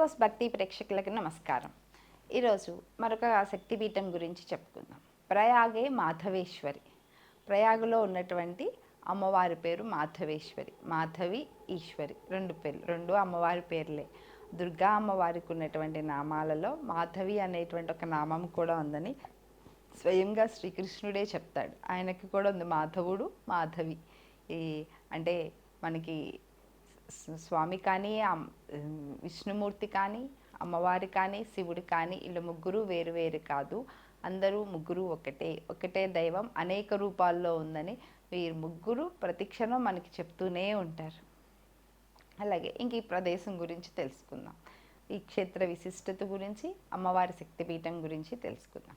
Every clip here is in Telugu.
కోస్ భక్తి ప్రేక్షకులకు నమస్కారం. ఈరోజు మరొక శక్తిపీఠం గురించి చెప్పుకుందాం. ప్రయాగే మాధవేశ్వరి. ప్రయాగలో ఉన్నటువంటి అమ్మవారి పేరు మాధవేశ్వరి. మాధవి ఈశ్వరి. రెండు పేర్లు రెండు అమ్మవారి పేర్లే. దుర్గా అమ్మవారికి ఉన్నటువంటి నామాలలో మాధవి అనేటువంటి ఒక నామం కూడా ఉందని స్వయంగా శ్రీకృష్ణుడే చెప్తాడు. ఆయనకి కూడా ఉంది మాధవుడు మాధవి. ఈ అంటే మనకి స్వామి కానీ విష్ణుమూర్తి కానీ అమ్మవారి కానీ శివుడు కానీ ఇలా ముగ్గురు వేరు వేరు కాదు. అందరూ ముగ్గురు ఒకటే. ఒకటే దైవం అనేక రూపాల్లో ఉందని వీరు ముగ్గురు ప్రతిక్షణం మనకి చెప్తూనే ఉంటారు. అలాగే ఇంక ఈ ప్రదేశం గురించి తెలుసుకుందాం. ఈ క్షేత్ర విశిష్టత గురించి అమ్మవారి శక్తిపీఠం గురించి తెలుసుకుందాం.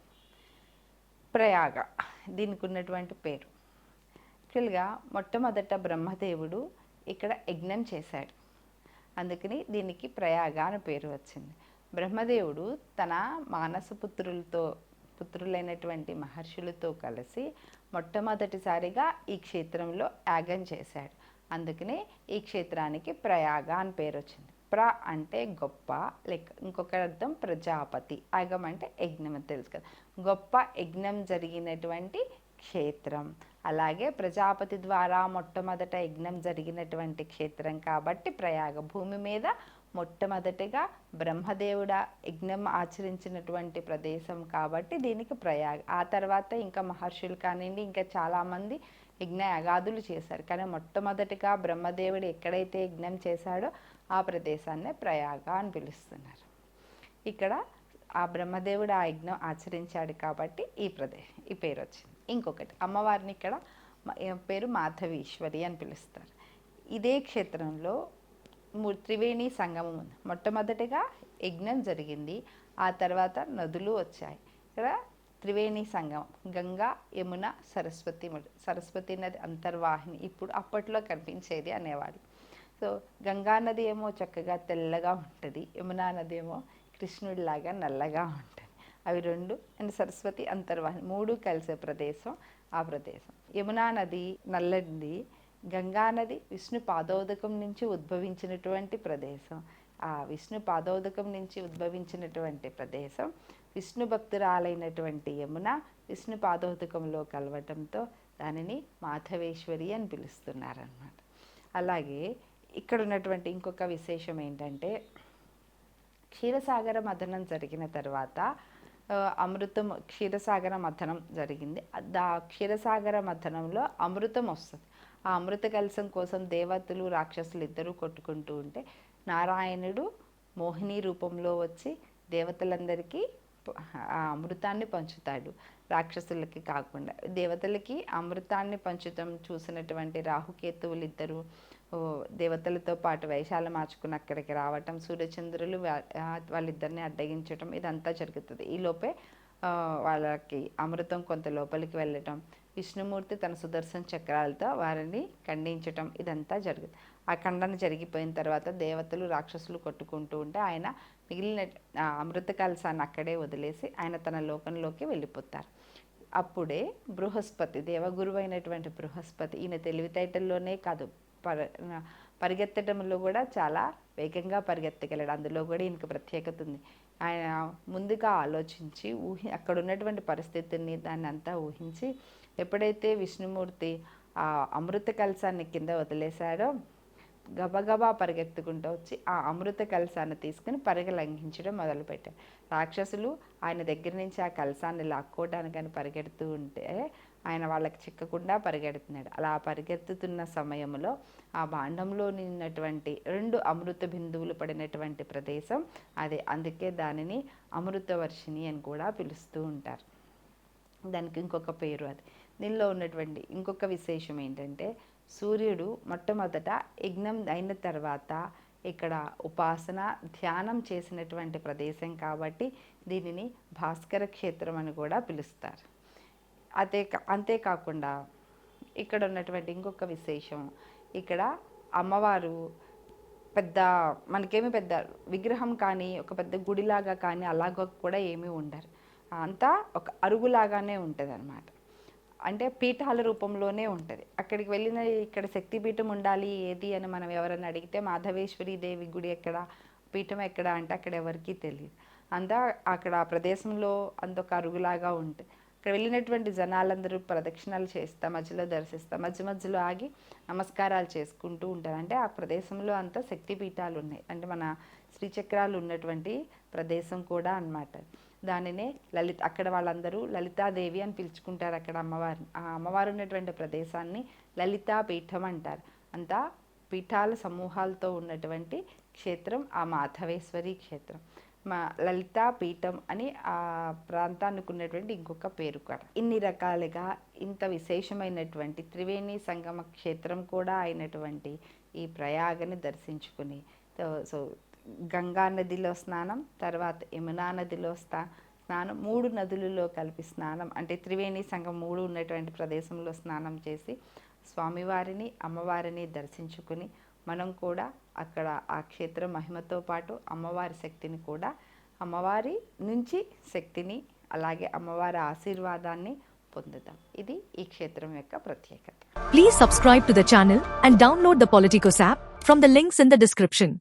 ప్రయాగ దీనికి ఉన్నటువంటి పేరు. యాక్చువల్గా మొట్టమొదట బ్రహ్మదేవుడు ఇక్కడ యజ్ఞం చేశాడు. అందుకని దీనికి ప్రయాగ అని పేరు వచ్చింది. బ్రహ్మదేవుడు తన మానస పుత్రులతో పుత్రులైనటువంటి మహర్షులతో కలిసి మొట్టమొదటిసారిగా ఈ క్షేత్రంలో యాగం చేశాడు. అందుకనే ఈ క్షేత్రానికి ప్రయాగ అని పేరు వచ్చింది. ప్ర అంటే గొప్ప లైక్ ఇంకొక అర్థం ప్రజాపతి. యాగం అంటే యజ్ఞం అని తెలుసు కదా. గొప్ప యజ్ఞం జరిగినటువంటి క్షేత్రం. అలాగే ప్రజాపతి ద్వారా మొట్టమొదట యజ్ఞం జరిగినటువంటి క్షేత్రం కాబట్టి ప్రయాగ భూమి మీద మొట్టమొదటిగా బ్రహ్మదేవుడ యజ్ఞం ఆచరించినటువంటి ప్రదేశం కాబట్టి దీనికి ప్రయాగ. ఆ తర్వాత ఇంకా మహర్షులు కానివ్వండి ఇంకా చాలామంది యజ్ఞ యాగాదులు చేశారు. కానీ మొట్టమొదటిగా బ్రహ్మదేవుడు ఎక్కడైతే యజ్ఞం చేశాడో ఆ ప్రదేశాన్నే ప్రయాగ అని పిలుస్తున్నారు. ఇక్కడ ఆ బ్రహ్మదేవుడు ఆ యజ్ఞం ఆచరించాడు కాబట్టి ఈ ప్రదేశం ఈ పేరు వచ్చింది ఇంకొకటి అమ్మవారిని ఇక్కడ పేరు? మాధవీశ్వరి అని పిలుస్తారు. ఇదే క్షేత్రంలో త్రివేణి సంగమం ఉంది. మొట్టమొదటిగా యజ్ఞం జరిగింది. ఆ తర్వాత నదులు వచ్చాయి. ఇక్కడ త్రివేణి సంగమం గంగా యమున సరస్వతి సరస్వతి నది అంతర్వాహిని ఇప్పుడు అప్పట్లో కనిపించేది అనేవాళ్ళు. సో గంగా నది ఏమో చక్కగా తెల్లగా ఉంటుంది యమునా నది ఏమో కృష్ణుడిలాగా నల్లగా ఉంటుంది. అవి రెండు అండ్ సరస్వతి అంతర్వాహిని మూడు కలిసే ప్రదేశం ఆ ప్రదేశం. యమునా నది నల్లది గంగా నది విష్ణు పాదోదకం నుంచి ఉద్భవించినటువంటి ప్రదేశం. ఆ విష్ణు పాదోదకం నుంచి ఉద్భవించినటువంటి ప్రదేశం విష్ణు భక్తురాలైనటువంటి యమున విష్ణు పాదోదకంలో కలవటంతో దానిని మాధవేశ్వరి అని పిలుస్తున్నారన్నమాట. అలాగే ఇక్కడ ఉన్నటువంటి ఇంకొక విశేషం ఏంటంటే క్షీరసాగర మథనం జరిగిన తర్వాత అమృతం క్షీరసాగర మథనం జరిగింది. దా క్షీరసాగర మథనంలో అమృతం వస్తుంది. ఆ అమృత కలశం కోసం దేవతలు రాక్షసులు ఇద్దరూ కొట్టుకుంటూ ఉంటే నారాయణుడు మోహిని రూపంలో వచ్చి దేవతలందరికీ ఆ అమృతాన్ని పంచుతాడు. రాక్షసులకి కాకుండా దేవతలకి అమృతాన్ని పంచుతాం చూసినటువంటి రాహుకేతువులు ఇద్దరు దేవతలతో పాటు వేషాలు మార్చుకుని అక్కడికి రావటం సూర్యచంద్రులు వాళ్ళిద్దరిని అడ్డగించటం ఇదంతా జరుగుతుంది. ఈలోపే లోపే వాళ్ళకి అమృతం కొంత లోపలికి వెళ్ళటం విష్ణుమూర్తి తన సుదర్శన చక్రాలతో వారిని ఖండించటం ఇదంతా జరుగుతుంది. ఆ ఖండన జరిగిపోయిన తర్వాత దేవతలు రాక్షసులు కొట్టుకుంటూ ఉంటే ఆయన మిగిలిన అమృత కలసాన్ని అక్కడే వదిలేసి ఆయన తన లోకంలోకి వెళ్ళిపోతారు. అప్పుడే బృహస్పతి దేవగురువైనటువంటి అయినటువంటి బృహస్పతి ఈయన తెలివితేటల్లోనే కాదు పర పరిగెత్తడంలో కూడా చాలా వేగంగా పరిగెత్తగలడు. అందులో కూడా ఈయనకు ప్రత్యేకత ఉంది. ఆయన ముందుగా ఆలోచించి ఊహి అక్కడ ఉన్నటువంటి పరిస్థితిని దాన్ని అంతా ఊహించి ఎప్పుడైతే విష్ణుమూర్తి ఆ అమృత కలశాన్ని కింద వదిలేశాడో గబగబా పరిగెత్తుకుంటూ వచ్చి ఆ అమృత కలశాన్ని తీసుకుని పరిగలంఘించడం మొదలుపెట్టారు రాక్షసులు ఆయన దగ్గర నుంచి ఆ కలశాన్ని లాక్కోవడానికని పరిగెడుతూ ఉంటే ఆయన వాళ్ళకి చిక్కకుండా పరిగెడుతున్నాడు. అలా పరిగెత్తుతున్న సమయంలో ఆ భాండంలో నిన్నటువంటి రెండు అమృత బిందువులు పడినటువంటి ప్రదేశం అదే. అందుకే దానిని అమృతవర్షిణి అని కూడా పిలుస్తూ ఉంటారు. దానికి ఇంకొక పేరు అది. దీనిలో ఉన్నటువంటి ఇంకొక విశేషం ఏంటంటే సూర్యుడు మొట్టమొదట యజ్ఞం అయిన తర్వాత ఇక్కడ ఉపాసన ధ్యానం చేసినటువంటి ప్రదేశం కాబట్టి దీనిని భాస్కర క్షేత్రం అని కూడా పిలుస్తారు. అదే కా- అంతేకాకుండా ఇక్కడ ఉన్నటువంటి ఇంకొక విశేషం ఇక్కడ అమ్మవారు పెద్ద మనకేమి పెద్ద విగ్రహం కానీ ఒక పెద్ద గుడిలాగా కానీ అలాగ కూడా ఏమీ ఉండరు. అంతా ఒక అరుగులాగానే ఉంటుంది అన్నమాట అంటే పీఠాల రూపంలోనే ఉంటుంది. అక్కడికి వెళ్ళిన ఇక్కడ శక్తిపీఠం ఉండాలి ఏది అని మనం ఎవరైనా అడిగితే మాధవేశ్వరి దేవి గుడి ఎక్కడ పీఠం ఎక్కడ అంటే అక్కడ ఎవరికీ తెలియదు అంతా అక్కడ ఆ ప్రదేశంలో అంత ఒక అరుగులాగా ఉంటుంది. అక్కడ వెళ్ళినటువంటి జనాలందరూ ప్రదక్షిణాలు చేస్తా మధ్యలో దర్శిస్తా మధ్య మధ్యలో ఆగి నమస్కారాలు చేసుకుంటూ ఉంటారు. అంటే ఆ ప్రదేశంలో అంతా శక్తి పీఠాలు ఉన్నాయి. అంటే మన శ్రీచక్రాలు ఉన్నటువంటి ప్రదేశం కూడా అన్నమాట దానినే లలిత అక్కడ వాళ్ళందరూ లలితాదేవి అని పిలుచుకుంటారు అక్కడ అమ్మవారిని ఆ అమ్మవారు ఉన్నటువంటి ప్రదేశాన్ని లలితా పీఠం అంటారు. అంతా పీఠాల సమూహాలతో ఉన్నటువంటి క్షేత్రం ఆ మాధవేశ్వరి క్షేత్రం. మా లలితా పీఠం అని ఆ ప్రాంతానికి ఉన్నటువంటి ఇంకొక పేరు కూడా. ఇన్ని రకాలుగా ఇంత విశేషమైనటువంటి త్రివేణి సంగమ క్షేత్రం కూడా అయినటువంటి ఈ ప్రయాగని దర్శించుకుని సో- సో గంగా నదిలో స్నానం తర్వాత యమునా నదిలో స్నా స్నానం మూడు నదులలో కలిపి స్నానం అంటే త్రివేణి సంఘం మూడు ఉన్నటువంటి ప్రదేశంలో స్నానం చేసి స్వామివారిని అమ్మవారిని దర్శించుకుని మనం కూడా అక్కడ ఆ క్షేత్ర మహిమతో పాటు అమ్మవారి శక్తిని కూడా అమ్మవారి నుంచి శక్తిని అలాగే అమ్మవారి ఆశీర్వాదాన్ని పొందుతాం. ఇది ఈ క్షేత్రం యొక్క ప్రత్యేకత. Please subscribe to the channel and download the Politicos app from the links in the description